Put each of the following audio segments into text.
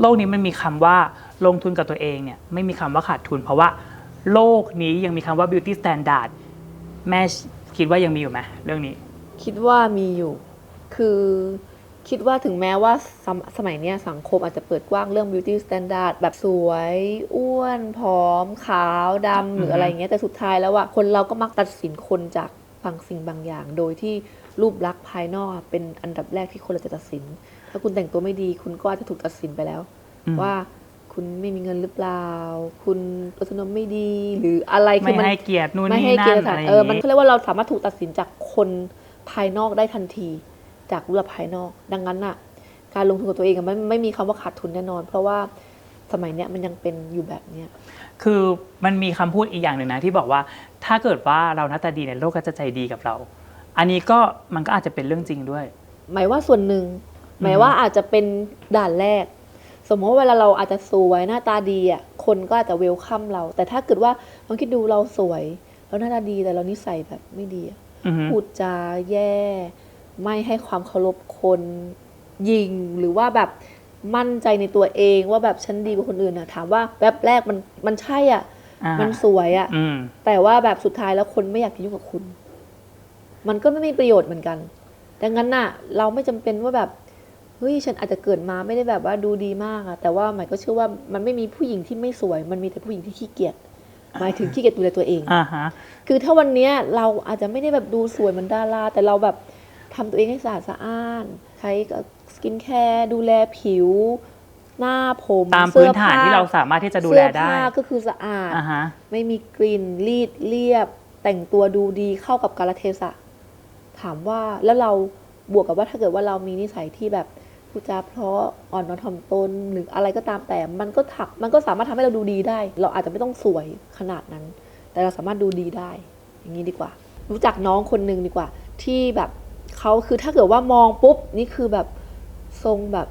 โลกนี้มันมีคำว่าลงทุนกับตัวเองเนี่ยไม่มีคำว่าขาดทุน เพราะว่าโลกนี้ยังมีคำว่า beauty standard แม่คิดว่ายังมีอยู่ไหมเรื่องนี้ คิดว่ามีอยู่ คือคิดว่าถึงแม้ว่าสมสมัยนี้สังคมอาจจะเปิดกว้างเรื่อง beauty standard แบบสวย อ้วน ผอม ขาวดำหรืออะไรเงี้ยแต่สุดท้ายแล้วอะคนเราก็มักตัดสินคนจากบางสิ่งบางอย่าง โดยที่รูปลักษณ์ภายนอกเป็นอันดับแรกที่คนเราจะตัดสิน ถ้าคุณแต่งตัวไม่ดี คุณก็อาจจะถูกตัดสินไปแล้วอืมว่าคุณไม่มีเงินหรือเปล่า คุณรสนิยมไม่ดี หรืออะไรคืไม่อมันให้เกียรตินู่นไม่นี่ให้นั่เกียรนติสอะถานไรอเอย่างอมันนี้เขาเรียกว่าเราสามารถถูกตัดสินจากคนภายนอกได้ทันที จากรูปลักษณ์ภายนอก ดังนั้นน่ะ การลงทุนกับตัวเองอะมันไม่มีคำว่าขาดทุนแน่นอน เพราะว่าสมัยเนี้ยมันยังเป็นอยู่แบบเนี้ยคือมันมีคำพูดอีกอย่างหนึ่งนะที่บอกว่า ถ้าเกิดว่าเราหน้าตาดีเนี่ยโลกก็จะใจดีกับเรา อันนี้ก็มันก็อาจจะเป็นเรื่องจริงด้วย หมายว่าส่วนหนึ่ง หมายว่าอาจจะเป็นด่านแรก สมมติว่าเวลาเราอาจจะสวยหน้าตาดีอะคนก็อาจจะเวลคัมเรา แต่ถ้าเกิดว่าลองคิดดูเราสวยแล้วหน้าตาดีแต่เรานิสัยแบบไม่ดีอะอือฮึพูดจาแย่ ไม่ให้ความเคารพคนยิงหรือว่าแบบมั่นใจในตัวเองว่าแบบฉันดีกว่าคนอื่นนะถามว่าแวบแรกมันมันใช่อะอ่ามันสวยอะอืมแต่ว่าแบบสุดท้ายแล้วคนไม่อยากจะยุ่งกับคุณ มันก็ไม่มีประโยชน์เหมือนกัน ดังนั้นน่ะ เราไม่จำเป็นว่าแบบ เฮ้ยฉันอาจจะเกิดมาไม่ได้แบบว่าดูดีมากอะแต่ว่าหมายก็เชื่อว่ามันไม่มีผู้หญิงที่ไม่สวย มันมีแต่ผู้หญิงที่ขี้เกียจหมายถึงขี้เกียจดูแลตัวเองอ่าฮะคือถ้าวันเนี้ยเราอาจจะไม่ได้แบบดูสวยเหมือนดาราแต่เราแบบทำตัวเองให้สะอาดสะอ้านใช้สกินแคร์ดูแลผิว หน้าผมตามสื้พื้อนฐานผ้ที่เราสามารถที่จะดูแลได้เสื้อผ้าก็คือสะอาดอ่าฮะไม่มีกลิ่นรีดเรียบ แต่งตัวดูดีเข้ากับกาลเทศะถามว่าแล้วเราบวกกับว่าถ้าเกิดว่าเรามีนิสัยที่แบบ พูดจาเพราะอ่อนน้อมถ่อมตนหรืออะไรก็ตามแต่มันก็ถักมันก็สามารถทำให้เราดูดีได้ เราอาจจะไม่ต้องสวยขนาดนั้น แต่เราสามารถดูดีได้ อย่างนี้ดีกว่า รู้จักน้องคนหนึ่งดีกว่า ที่แบบเขาคือถ้าเกิดว่ามองปุ๊บนี่คือแบบทรงแบบ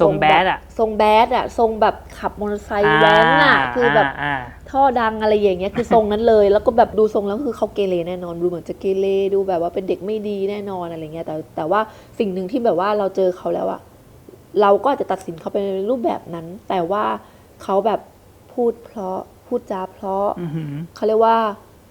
ทรงแบดอะทรงแบดอะทรงแบบขับมอเตอร์ไซค์แว้นอะคือแบบอ่าท่อดังอะไรอย่างเงี้ยคือทรงนั้นเลย แล้วก็แบบดูทรงแล้วคือเขาเกเรแน่นอนดูเหมือนจะเกเรดูแบบว่าเป็นเด็กไม่ดีแน่นอนอะไรเงี้ยแต่แต่ว่าสิ่งหนึ่งที่แบบว่าเราเจอเขาแล้วอะเราก็อาจจะตัดสินเขาไปในรูปแบบนั้น แต่ว่าเขาแบบพูดเพราะพูดจาเพราะอือหือเขาเรียกว่า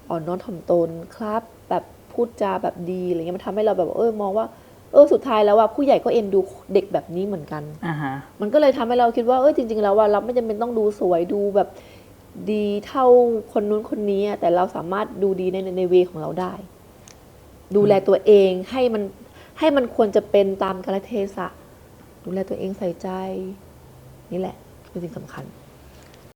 อ่อนน้อมถ่อมตนครับ แบบพูดจาแบบดีอะไรเงี้ยมันทำให้เราแบบว่าเออมองว่า เออสุดท้ายแล้วว่าผู้ใหญ่ก็เอ็นดูเด็กแบบนี้เหมือนกันอ่าฮะมันก็เลยทำให้เราคิดว่าเออจริง ๆ แล้วว่าเราไม่จำเป็นต้องดูสวยดูแบบดีเท่าคนนู้นคนนี้อะแต่เราสามารถดูดีในในเวของเราได้ ดูแลตัวเองให้มันให้มันควรจะเป็นตามกาลเทศะ ดูแลตัวเองใส่ใจ นี่แหละคือสิ่งสำคัญ